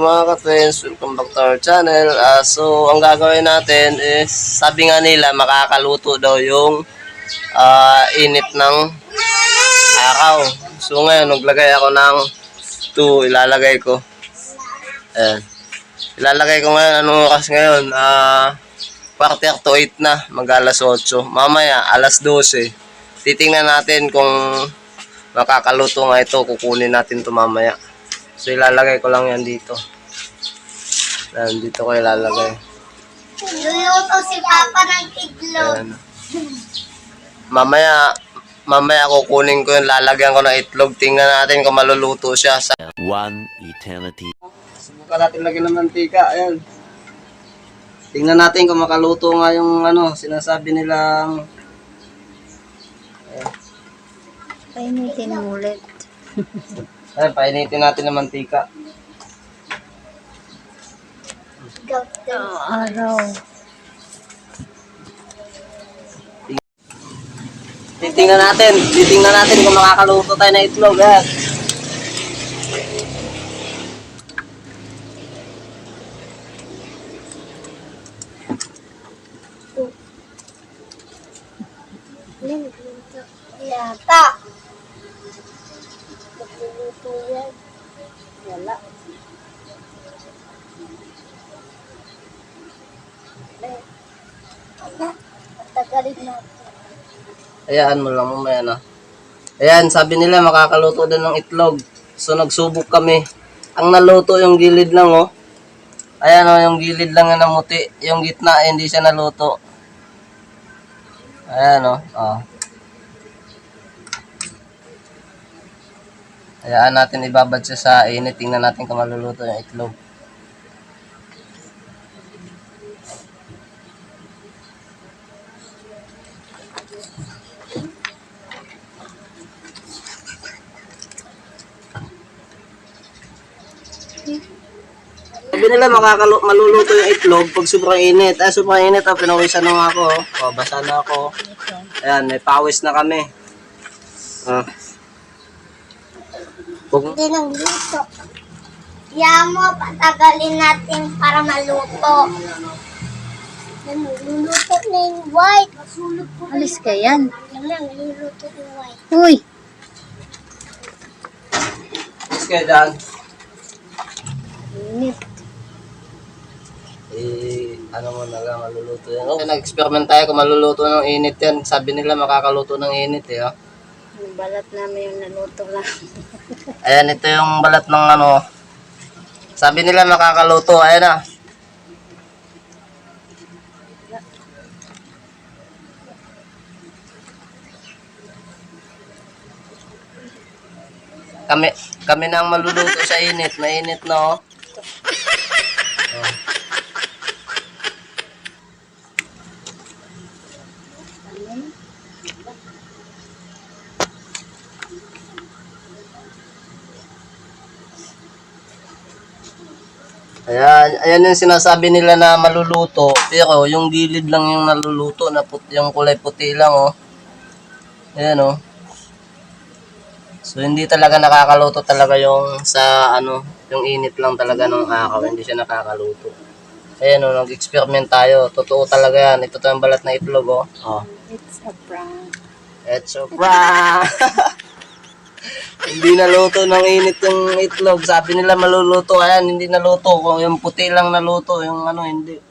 Mga ka-friends, welcome back to our channel. Ah, so, ang gagawin natin is, sabi nga nila, makakaluto daw yung ah, init ng araw. So ngayon, naglagay ako ng 2, ilalagay ko. Ayan. Ilalagay ko ngayon, ano oras ngayon? Ah, quarter to 8 na, mag alas 8. Mamaya, alas 12. Titingnan natin kung makakaluto nga ito, kukunin natin to mamaya. So ilalagay ko lang yan dito. Yan, dito ko ilalagay. Luluto si Papa ng itlog. Ayan. Mamaya, mamaya kukunin ko yung lalagyan ko ng itlog. Tingnan natin kung maluluto siya. Sa... One eternity. Subukan natin lagyan ng mantika. Ayan. Tingnan natin kung makaluto nga yung ano, sinasabi nilang Painitin mo ulit. Ayan, painitin natin ng mantika. araw. Titingnan natin. Titingnan natin kung makakaluto tayo ng itlog. Ayan. Yata. Magluluto yan. Wala. Wala. Mo lang mamaya na. Ayan, sabi nila makakaluto din ng itlog. So nagsubok kami. Ang naluto yung gilid lang oh. Ayan oh, yung gilid lang yung namuti. Yung gitna eh, hindi siya naluto. Ayan oh. oh. Hayaan natin ibabad siya sa init. Tingnan natin kung maluluto yung itlog. Sabi nila makakalu maluluto yung itlog pag sobrang init. Ay, sobrang init. Oh, pinawisan na nga ako. Oh. Oh, basa na ako. Ayan, may pawis na kami. Ah. Huwag Hindi nang luto. Yan mo, patagalin natin para maluto. Yan, luluto na yung white. Alis ka yan. Yan lang, luluto yung white. Uy, Mas kayo dyan. init. Eh, ano mo na lang, maluluto yan. Okay, nag-experiment tayo kung maluluto ng init yan. Sabi nila makakaluto ng init eh. Oh. Yung balat namin yung naluto lang. Ayan, ito yung balat ng ano. Sabi nila makakaluto. Ayan na. Kami, kami na ang maluluto sa init. Mainit na. Oh. Ayan, ayan yung sinasabi nila na maluluto. Pero yung gilid lang yung naluluto, na puti, yung kulay puti lang oh. Ayan oh. So hindi talaga nakakaluto talaga yung sa ano, yung init lang talaga ng akaw, hindi siya nakakaluto. Ayan oh, nag-experiment tayo. Totoo talaga yan. Ito to yung balat na itlog oh. Oh. It's a prank. It's a prank! hindi naluto ng init yung itlog. Sabi nila maluluto. Ayan, hindi naluto. Kung yung puti lang naluto, yung ano, hindi.